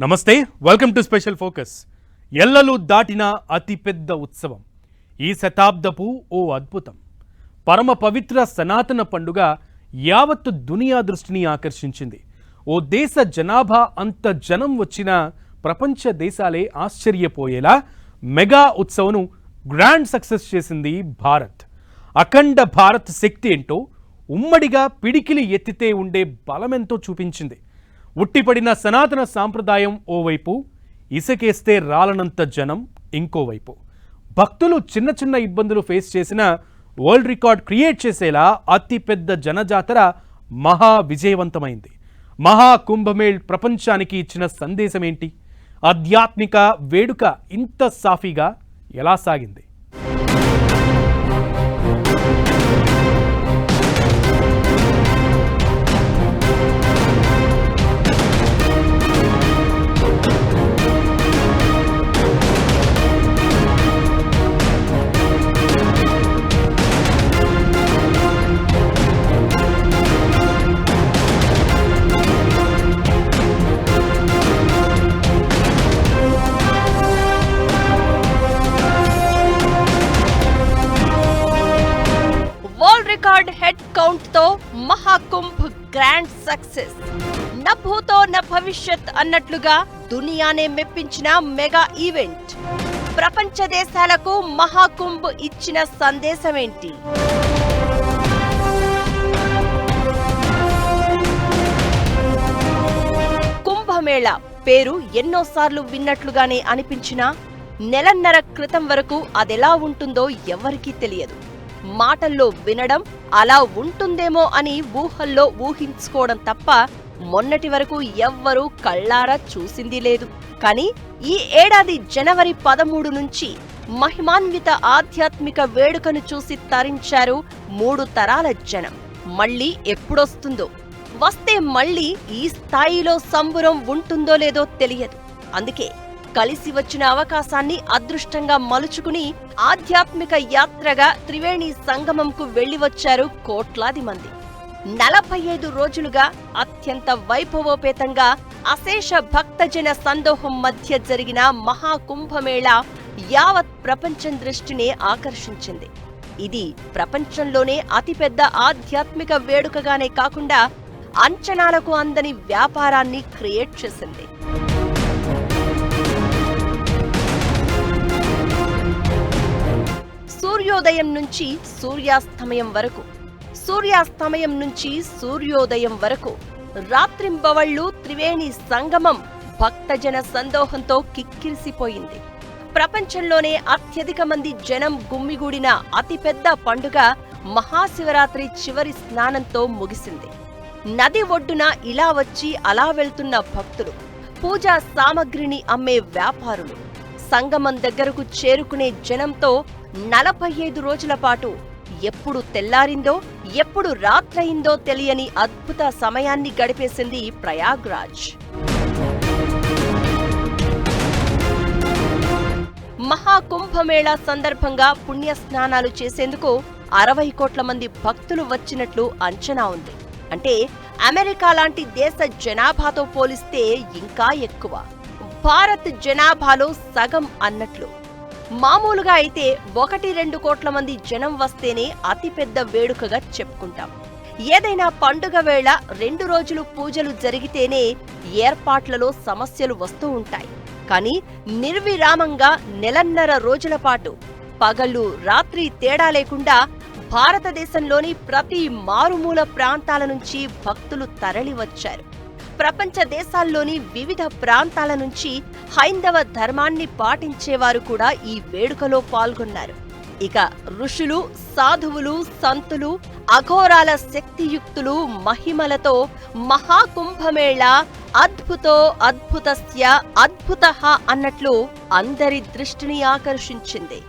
నమస్తే welcome to special focus ఎల్లలు దాటిన అతిపెద్ద ఉత్సవం. ఈ శతాబ్దపు ఓ అద్భుతం. పరమ పవిత్ర సనాతన పండుగ యావత్తు దునియా దృష్టిని ఆకర్షించింది. ఓ దేశ జనాభా అంత జనం వచ్చిన ప్రపంచ దేశాలే ఆశ్చర్యపోయేలా మెగా ఉత్సవను గ్రాండ్ సక్సెస్ చేసింది భారత్. అఖండ భారత్ శక్తి ఏంటో ఉమ్మడిగా పిడికిలి ఎత్తితే ఉండే బలమెంతో చూపించింది. ఉట్టిపడిన సనాతన సాంప్రదాయం ఓవైపు ఇసకేస్తే రాలనంత జనం ఇంకోవైపు. భక్తులు చిన్న చిన్న ఇబ్బందులు ఫేస్ చేసిన వరల్డ్ రికార్డ్ క్రియేట్ చేసేలా అతిపెద్ద జనజాతర మహా విజయవంతమైంది. మహా కుంభమేళ్ ప్రపంచానికి ఇచ్చిన సందేశం ఏంటి ఆధ్యాత్మిక వేడుక ఇంత సాఫీగా ఎలా సాగింది? Grand success. నభూతో భూతో భవిష్యత్ అన్నట్లుగా దునియానే మెప్పించిన మెగా ఈవెంట్. ప్రపంచ దేశాలకు మహాకుంభ్ ఇచ్చిన సందేశమేంటి? కుంభమేళ పేరు ఎన్నోసార్లు విన్నట్లుగానే అనిపించినా నెలన్నర క్రితం వరకు అదెలా ఉంటుందో ఎవరికీ తెలియదు. మాటల్లో వినడం అలా ఉంటుందేమో అని ఊహల్లో ఊహించుకోవడం తప్ప మొన్నటి వరకు ఎవ్వరూ కళ్ళారా చూసింది లేదు. కానీ ఈ ఏడాది జనవరి పదమూడు నుంచి మహిమాన్విత ఆధ్యాత్మిక వేడుకను చూసి తరించారు మూడు తరాల జనం. మళ్ళీ ఎప్పుడొస్తుందో? వస్తే మళ్ళీ ఈ స్థాయిలో సంబురం ఉంటుందో లేదో తెలియదు. అందుకే కలిసి వచ్చిన అవకాశాన్ని అదృష్టంగా మలుచుకుని ఆధ్యాత్మిక యాత్రగా త్రివేణి సంగమంకు వెళ్ళివచ్చారు కోట్లాది మంది. నలభై ఐదు రోజులుగా అత్యంత వైభవోపేతంగా అశేష భక్తజన సందోహం మధ్య జరిగిన మహాకుంభమేళ యావత్ ప్రపంచం దృష్టిని ఆకర్షించింది. ఇది ప్రపంచంలోనే అతిపెద్ద ఆధ్యాత్మిక వేడుకగానే కాకుండా అంచనాలకు అందని వ్యాపారాన్ని క్రియేట్ చేసింది. సూర్యోదయం నుంచి సూర్యాస్తమయం వరకు. సూర్యాస్తమయం నుంచి సూర్యోదయం వరకు రాత్రింబవళ్ళు త్రివేణి సంగమం భక్తజన సందోహంతో కిక్కిరిసిపోయింది. ప్రపంచంలోనే అత్యధిక మంది జనం గుమ్మిగూడిన అతిపెద్ద పండుగ మహాశివరాత్రి చివరి స్నానంతో ముగిసింది. నది ఒడ్డున ఇలా వచ్చి అలా వెళ్తున్న భక్తులు పూజా సామగ్రిని అమ్మే వ్యాపారులు సంగమం దగ్గరకు చేరుకునే జనంతో నలభై ఐదు రోజుల పాటు ఎప్పుడు తెల్లారిందో ఎప్పుడు రాత్రయిందో తెలియని అద్భుత సమయాన్ని గడిపేసింది ప్రయాగ్రాజ్. మహాకుంభమేళా సందర్భంగా పుణ్య స్నానాలు చేసేందుకు అరవై కోట్ల మంది భక్తులు వచ్చినట్లు అంచనా ఉంది. అంటే అమెరికా లాంటి దేశ జనాభాతో పోలిస్తే ఇంకా ఎక్కువ. భారత్ జనాభాలో సగం అన్నట్లు. మామూలుగా అయితే ఒకటి రెండు కోట్ల మంది జనం వస్తేనే అతిపెద్ద వేడుకగా చెప్పుకుంటాం. ఏదైనా పండుగ వేళ రెండు రోజులు పూజలు జరిగితేనే ఏర్పాట్లలో సమస్యలు వస్తూ ఉంటాయి. కానీ నిర్విరామంగా నెలన్నర రోజుల పాటు పగళ్ళు రాత్రి తేడా లేకుండా భారతదేశంలోని ప్రతి మారుమూల ప్రాంతాల నుంచి భక్తులు తరలివచ్చారు. ప్రపంచ దేశాల్లోని వివిధ ప్రాంతాల నుంచి హైందవ ధర్మాన్ని పాటించేవారు కూడా ఈ వేడుకలో పాల్గొన్నారు. ఇక ఋషులు సాధువులు సంతులు అఘోరాల శక్తియుక్తులు మహిమలతో మహాకుంభమేళ అద్భుతో అద్భుతస్య అద్భుత అన్నట్లు అందరి దృష్టిని ఆకర్షించింది.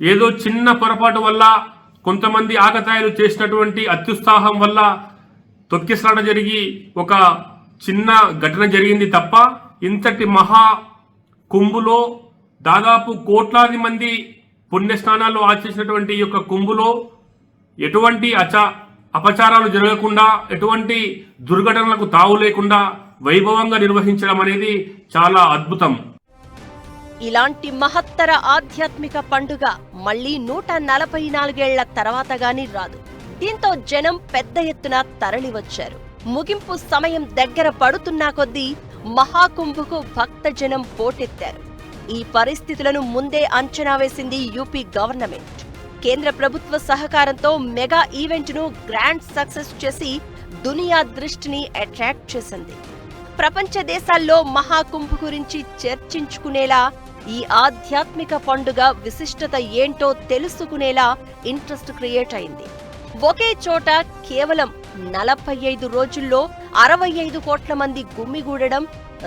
ఏదో చిన్న పొరపాటు వల్ల కొంతమంది ఆకతాయిలు చేసినటువంటి అత్యుత్సాహం వల్ల తొక్కిసలాట జరిగి ఒక చిన్న ఘటన జరిగింది తప్ప ఇంతటి మహా కుంభులో దాదాపు కోట్లాది మంది పుణ్యస్నానాలు ఆచరించినటువంటి ఈ యొక్క కుంభులో ఎటువంటి అచ అపచారాలు జరగకుండా ఎటువంటి దుర్ఘటనలకు తావు లేకుండా వైభవంగా నిర్వహించడం అనేది చాలా అద్భుతం. ఇలాంటి మహత్తర ఆధ్యాత్మిక పండుగ మళ్ళీ నూట నలభై నాలుగేళ్ళ తర్వాత గాని రాదు. దీంతో జనం పెద్ద ఎత్తున తరలివచ్చారు. ముగింపు సమయం దగ్గర పడుతున్నా కొద్దీ మహాకుంభకు భక్తజనం పోటెత్తారు. ఈ పరిస్థితులను ముందే అంచనా వేసింది యూపీ గవర్నమెంట్. కేంద్ర ప్రభుత్వ సహకారంతో మెగా ఈవెంట్ను గ్రాండ్ సక్సెస్ చేసి దునియా దృష్టిని అట్రాక్ట్ చేసింది. ప్రపంచ దేశాల్లో మహాకుంభ్ గురించి చర్చించుకునేలా ఈ ఆధ్యాత్మిక పండుగ విశిష్టత ఏంటో తెలుసుకునేలా ఇంట్రెస్ట్ క్రియేట్ అయింది. ఒకే చోట కేవలం నలభై ఐదు రోజుల్లో అరవై ఐదు కోట్ల మంది గుమ్మిగూడడం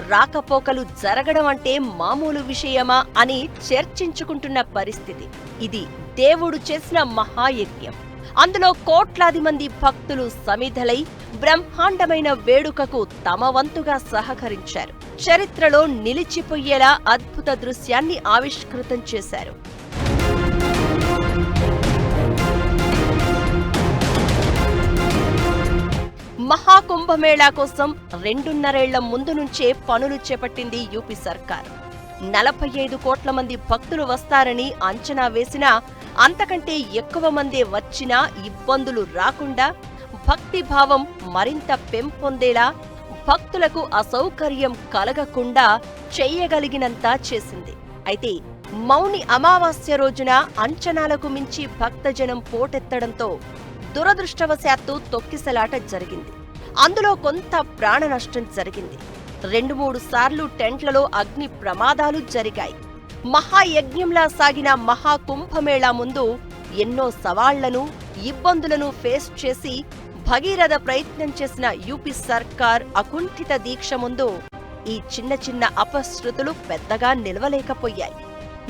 రాకపోకలు జరగడం అంటే మామూలు విషయమా అని చర్చించుకుంటున్న పరిస్థితి. ఇది దేవుడు చేసిన మహాయజ్ఞం. అందులో కోట్లాది మంది భక్తులు సమిధలై బ్రహ్మాండమైన వేడుకకు తమ వంతుగా సహకరించారు. చరిత్రలో నిలిచిపోయేలా అద్భుత దృశ్యాన్ని ఆవిష్కృతం చేశారు. మహాకుంభమేళా కోసం రెండున్నరేళ్ళ ముందు నుంచే పనులు చేపట్టింది యూపీ సర్కార్. నలభై ఐదు కోట్ల మంది భక్తులు వస్తారని అంచనా వేసినా అంతకంటే ఎక్కువ మందే వచ్చినా ఇబ్బందులు రాకుండా భక్తి భావం మరింత పెంపొందేలా భక్తులకు అసౌకర్యం కలగకుండా చేయగలిగినంత చేసింది. అయితే మౌని అమావాస్య రోజున అంచనాలకు మించి భక్తజనం పోటెత్తడంతో దురదృష్టవశాత్తు తొక్కిసలాట జరిగింది. అందులో కొంత ప్రాణ నష్టం జరిగింది. రెండు మూడు సార్లు టెంట్లలో అగ్ని ప్రమాదాలు జరిగాయి. మహాయజ్ఞంలా సాగిన మహాకుంభమేళా ముందు ఎన్నో సవాళ్ళను ఇబ్బందులను ఫేస్ చేసి భగీరథ ప్రయత్నం చేసిన యూపీ సర్కార్ అకుంఠిత దీక్ష ముందు ఈ చిన్న చిన్న అపశృతులు పెద్దగా నిలవలేకపోయాయి.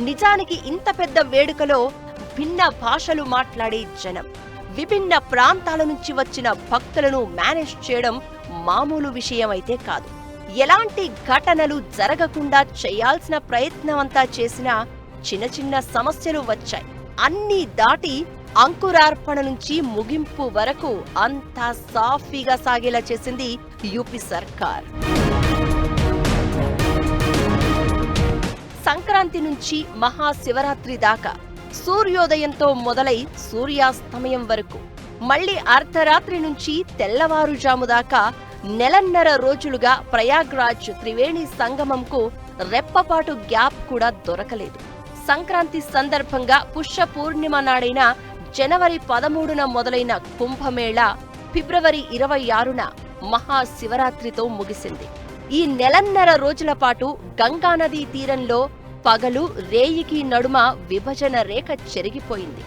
నిజానికి ఇంత పెద్ద వేడుకలో భిన్న భాషలు మాట్లాడే జనం విభిన్న ప్రాంతాల నుంచి వచ్చిన భక్తులను మేనేజ్ చేయడం మామూలు విషయమైతే కాదు. ఎలాంటి ఘటనలు జరగకుండా చేయాల్సిన ప్రయత్నమంతా చేసినా చిన్న చిన్న సమస్యలు వచ్చాయి. అన్నీ దాటి అంకురార్పణ నుంచి ముగింపు వరకు అంతా సాఫీగా సాగేలా చేసింది యూపీ సర్కార్. సంక్రాంతి నుంచి మహాశివరాత్రి దాకా సూర్యోదయంతో మొదలై సూర్యాస్తమయం వరకు మళ్ళీ అర్ధరాత్రి నుంచి తెల్లవారుజాము దాకా నెలన్నర రోజులుగా ప్రయాగ్రాజ్ త్రివేణి సంగమంకు రెప్పపాటు గ్యాప్ కూడా దొరకలేదు. సంక్రాంతి సందర్భంగా పుష్య పూర్ణిమ నాడైన జనవరి పదమూడున మొదలైన కుంభమేళా ఫిబ్రవరి ఇరవై ఆరున మహాశివరాత్రితో ముగిసింది. ఈ నెలన్నర రోజుల పాటు గంగానదీ తీరంలో పగలు రేయికి నడుమ విభజన రేఖ చెరిగిపోయింది.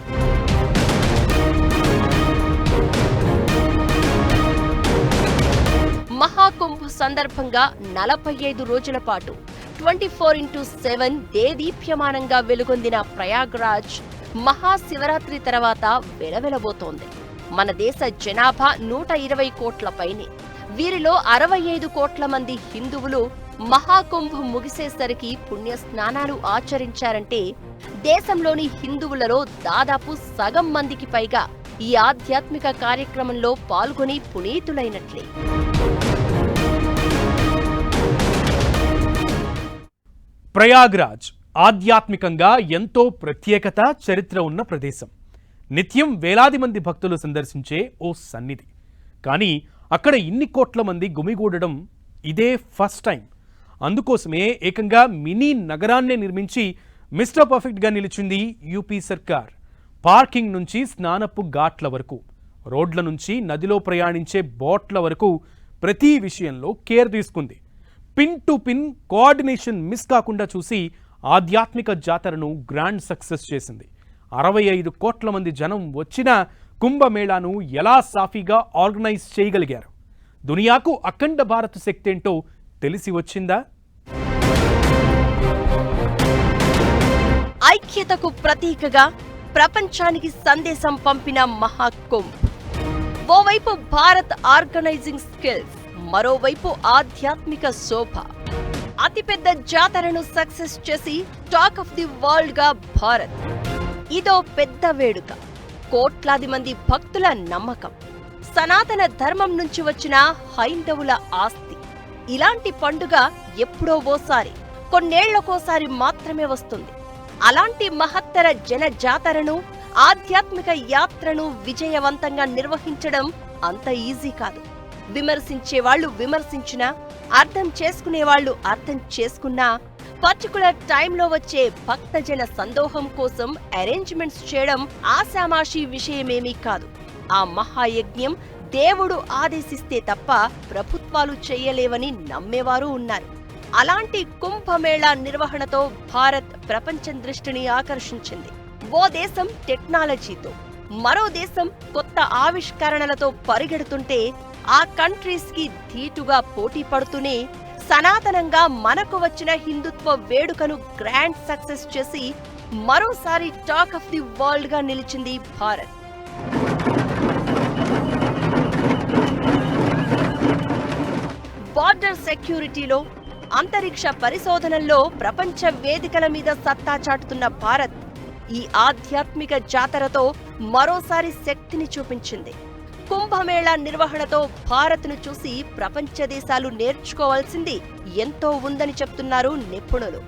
మహాకుంభ్ సందర్భంగా నలభై ఐదు రోజుల పాటు ట్వంటీ ఫోర్ ఇంటూ సెవెన్ దేదీప్యమానంగా వెలుగొందిన ప్రయాగ్రాజ్ మహాశివరాత్రి తర్వాత వెలవెలబోతోంది. మన దేశ జనాభా నూట ఇరవై కోట్ల పైనే. వీరిలో అరవై ఐదు కోట్ల మంది హిందువులు మహాకుంభ్ ముగిసేసరికి పుణ్య స్నానాలు ఆచరించారంటే దేశంలోని హిందువులలో దాదాపు సగం మందికి పైగా ఈ ఆధ్యాత్మిక కార్యక్రమంలో పాల్గొని పునీతులైనట్లే. ప్రయాగ్రాజ్ ఆధ్యాత్మికంగా ఎంతో ప్రత్యేకత చరిత్ర ఉన్న ప్రదేశం. నిత్యం వేలాది మంది భక్తులు సందర్శించే ఓ సన్నిధి. కానీ అక్కడ ఇన్ని కోట్ల మంది గుమిగూడడం ఇదే ఫస్ట్ టైం. అందుకోసమే ఏకంగా మినీ నగరాన్నే నిర్మించి మిస్టర్ పర్ఫెక్ట్గా నిలిచింది యూపీ సర్కార్. పార్కింగ్ నుంచి స్నానపు ఘాట్ల వరకు రోడ్ల నుంచి నదిలో ప్రయాణించే బోట్ల వరకు ప్రతి విషయంలో కేర్ తీసుకుంది. Pin to pin coordination miss కాకుండా చూసి ఆధ్యాత్మిక జాతరను గ్రాండ్ సక్సెస్ చేసింది. అరవై ఐదు కోట్ల మంది జనం వచ్చిన కుంభమేళాను ఎలా సాఫీగా ఆర్గనైజ్ చేయగలిగారు? దునియాకు అఖండ భారత్ శక్తి ఏంటో తెలిసి వచ్చిందా? ఐక్యతకు ప్రతీకగా ప్రపంచానికి సందేశం పంపిన మహాకుంభ్ ఓవైపు భారత్ ఆర్గనైజింగ్ స్కిల్స్. మరోవైపు ఆధ్యాత్మిక శోభ. అతిపెద్ద జాతరను సక్సెస్ చేసి టాక్ ఆఫ్ ది వరల్డ్గా భారత్. ఇదో పెద్ద వేడుక. కోట్లాది మంది భక్తుల నమ్మకం. సనాతన ధర్మం నుంచి వచ్చిన హైందవుల ఆస్తి. ఇలాంటి పండుగ ఎప్పుడో ఓసారి కొన్నేళ్ళకోసారి మాత్రమే వస్తుంది. అలాంటి మహత్తర జన జాతరను ఆధ్యాత్మిక యాత్రను విజయవంతంగా నిర్వహించడం అంత ఈజీ కాదు. విమర్శించే వాళ్ళు విమర్శించినా అర్థం చేసుకునే వాళ్ళు అర్థం చేసుకున్నా పర్టికులర్ టైంలో వచ్చే భక్తజన సందోహం కోసం అరేంజ్మెంట్స్ చేయడం ఆశామాషీ విషయమేమీ కాదు. ఆ మహాయజ్ఞం దేవుడు ఆదేశిస్తే తప్ప ప్రభుత్వాలు చేయలేవని నమ్మేవారు ఉన్నారు. అలాంటి కుంభమేళా నిర్వహణతో భారత్ ప్రపంచం దృష్టిని ఆకర్షించింది. ఓ దేశం టెక్నాలజీతో మరో దేశం కొత్త ఆవిష్కరణలతో పరిగెడుతుంటే ఆ కంట్రీస్కి ధీటుగా పోటీ పడుతూనే సనాతనంగా మనకు వచ్చిన హిందుత్వ వేడుకను గ్రాండ్ సక్సెస్ చేసి మరోసారి టాక్ ఆఫ్ ది వరల్డ్గా నిలిచింది భారత్. బార్డర్ సెక్యూరిటీలో అంతరిక్ష పరిశోధనల్లో ప్రపంచ వేదికల మీద సత్తా చాటుతున్న భారత్ ఈ ఆధ్యాత్మిక జాతరతో మరోసారి శక్తిని చూపించింది. కుంభమేళా నిర్వహణతో భారత్ను చూసి ప్రపంచ దేశాలు నేర్చుకోవాల్సింది ఎంతో ఉందని చెప్తున్నారు నిపుణులు.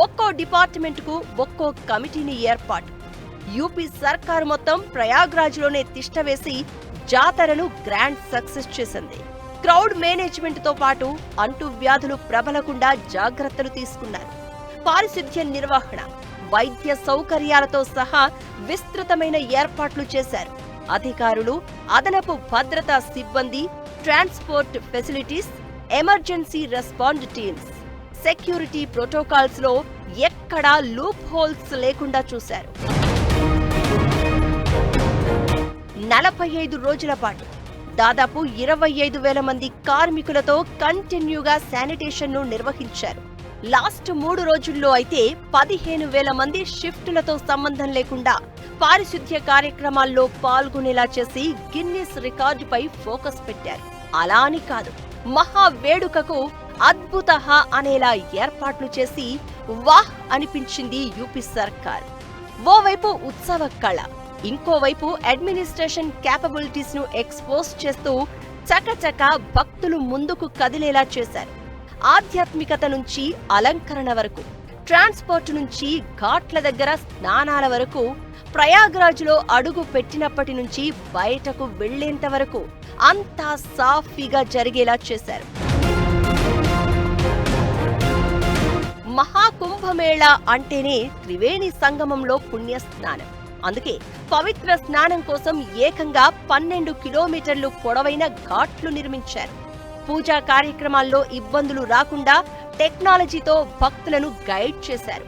ఒక్కో డిపార్ట్మెంట్కు ఒక్కో కమిటీని ఏర్పాటు. యూపీ సర్కారు మొత్తం ప్రయాగ్రాజ్లోనే తిష్టవేసి జాతరను గ్రాండ్ సక్సెస్ చేసింది. క్రౌడ్ మేనేజ్మెంట్తో పాటు అంటు వ్యాధులు ప్రబలకుండా జాగ్రత్తలు తీసుకున్నారు. పారిశుధ్య నిర్వహణ వైద్య సౌకర్యాలతో సహా విస్తృతమైన ఏర్పాట్లు చేశారు. అధికారులు అదనపు భద్రతా సిబ్బంది transport facilities emergency respond teams. Security ప్రోటోకాల్స్లో ఎక్కడా లూప్ హోల్స్ లేకుండా చూశారు. నలభై ఐదు రోజుల పాటు దాదాపు ఇరవై ఐదు వేల మంది కార్మికులతో కంటిన్యూగా శానిటేషన్ను నిర్వహించారు. లాస్ట్ మూడు రోజుల్లో అయితే పదిహేను వేల మంది షిఫ్టులతో సంబంధం లేకుండా పారిశుద్ధ్య కార్యక్రమాల్లో పాల్గొనేలా చేసి గిన్నెస్ రికార్డుపై ఫోకస్ పెట్టారు. అలా అని కాదు మహా వేడుకకు అద్భుత అనేలా ఏర్పాట్లు చేసి వాహ్ అనిపించింది యూపీ సర్కార్. ఓవైపు ఉత్సవ కళ ఇంకోవైపు అడ్మినిస్ట్రేషన్ క్యాపబిలిటీస్ను ఎక్స్పోజ్ చేస్తూ చకచక భక్తులు ముందుకు కదిలేలా చేశారు. ఆధ్యాత్మికత నుంచి అలంకరణ వరకు ట్రాన్స్పోర్ట్ నుంచి ఘాట్ల దగ్గర స్నానాల వరకు ప్రయాగ్రాజ్లో అడుగు పెట్టినప్పటి నుంచి బయటకు వెళ్ళేంత వరకు అంతా సాఫీగా జరిగేలా చేశారు. మహాకుంభమేళా అంటేనే త్రివేణి సంగమంలో పుణ్య స్నానం అందుకే పవిత్ర స్నానం కోసం ఏకంగా పన్నెండు కిలోమీటర్లు పొడవైన ఘాట్లు నిర్మించారు. పూజా కార్యక్రమాల్లో ఇబ్బందులు రాకుండా టెక్నాలజీతో భక్తులను గైడ్ చేశారు.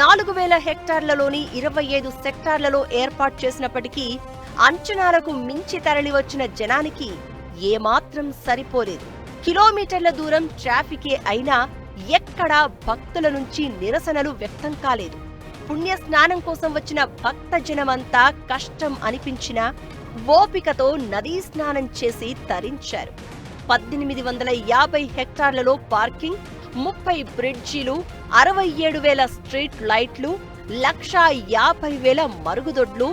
నాలుగు వేల హెక్టార్లలోని ఇరవై ఐదు సెక్టార్లలో ఏర్పాటు చేసినప్పటికీ అంచనాలకు మించి తరలివచ్చిన జనానికి ఏమాత్రం సరిపోలేదు. కిలోమీటర్ల దూరం ట్రాఫికే అయినా ఎక్కడా భక్తుల నుంచి నిరసనలు వ్యక్తం కాలేదు. పుణ్య స్నానం కోసం వచ్చిన భక్త జనమంతా కష్టం అనిపించినా ఓపికతో నదీ స్నానం చేసి తరించారు. పద్దెనిమిది వందల యాభై హెక్టార్లలో పార్కింగ్ ముప్పై బ్రిడ్జీలు అరవై ఏడు వేల స్ట్రీట్ లైట్లు లక్షా యాభై వేల మరుగుదొడ్లు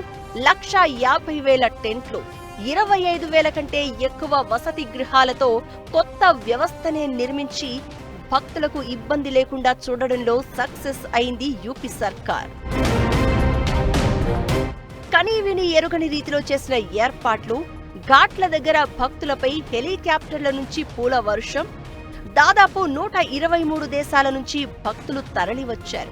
లక్షా యాభై వేల టెంట్లు. ఇరవై ఐదు వేల కంటే ఎక్కువ వసతి గృహాలతో కొత్త వ్యవస్థనే నిర్మించి భక్తులకు ఇబ్బంది లేకుండా చూడడంలో సక్సెస్ అయింది యూపీ సర్కార్. కనీవిని ఎరుగని రీతిలో చేసిన ఏర్పాట్లు ఘాట్ల దగ్గర భక్తులపై హెలికాప్టర్ల నుంచి పూల వర్షం. దాదాపు నూట ఇరవై మూడు దేశాల నుంచి భక్తులు తరలివచ్చారు.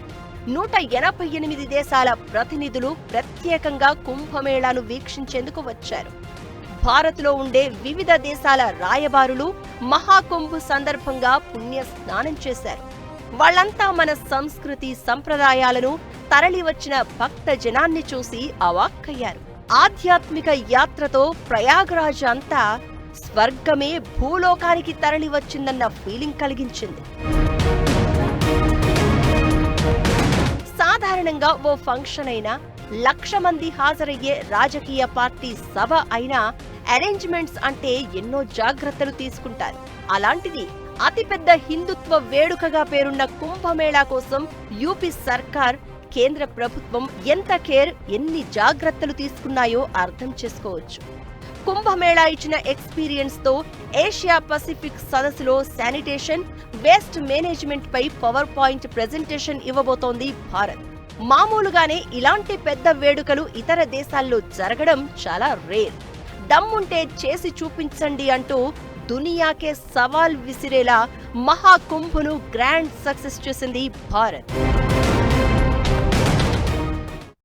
నూట ఎనభై ఎనిమిది దేశాల ప్రతినిధులు ప్రత్యేకంగా కుంభమేళాను వీక్షించేందుకు వచ్చారు. భారత్లో ఉండే వివిధ దేశాల రాయబారులు మహాకుంభ్ సందర్భంగా పుణ్య స్నానం చేశారు. వాళ్ళంతా మన సంస్కృతి సంప్రదాయాలను తరలివచ్చిన భక్త జనాన్ని చూసి అవాక్కయ్యారు. ఆధ్యాత్మిక యాత్రతో ప్రయాగరాజ్ అంతా స్వర్గమే భూలోకానికి తరలి వచ్చిందన్న ఫీలింగ్ కలిగించింది. సాధారణంగా ఓ ఫంక్షన్ అయినా లక్ష మంది హాజరయ్యే రాజకీయ పార్టీ సభ అయినా అరేంజ్మెంట్స్ అంటే ఎన్నో జాగ్రత్తలు తీసుకుంటారు. అలాంటిది అతిపెద్ద హిందుత్వ వేడుకగా పేరున్న కుంభమేళా కోసం యూపీ సర్కార్ కేంద్ర ప్రభుత్వం ఎంత కేర్ ఎన్ని జాగ్రత్తలు తీసుకున్నాయో అర్థం చేసుకోవచ్చు. కుంభమేళా ఇచ్చిన ఎక్స్పీరియన్స్తో ఏషియా పసిఫిక్ సదస్సులో శానిటేషన్ వేస్ట్ మేనేజ్మెంట్ పై పవర్ పాయింట్ ప్రెజెంటేషన్ ఇవ్వబోతోంది భారత్. మామూలుగానే ఇలాంటి పెద్ద వేడుకలు ఇతర దేశాల్లో జరగడం చాలా రేర్. దమ్ముంటే చేసి చూపించండి అంటూ దునియాకే సవాల్ విసిరేలా మహాకుంభును గ్రాండ్ సక్సెస్ చేసింది భారత్.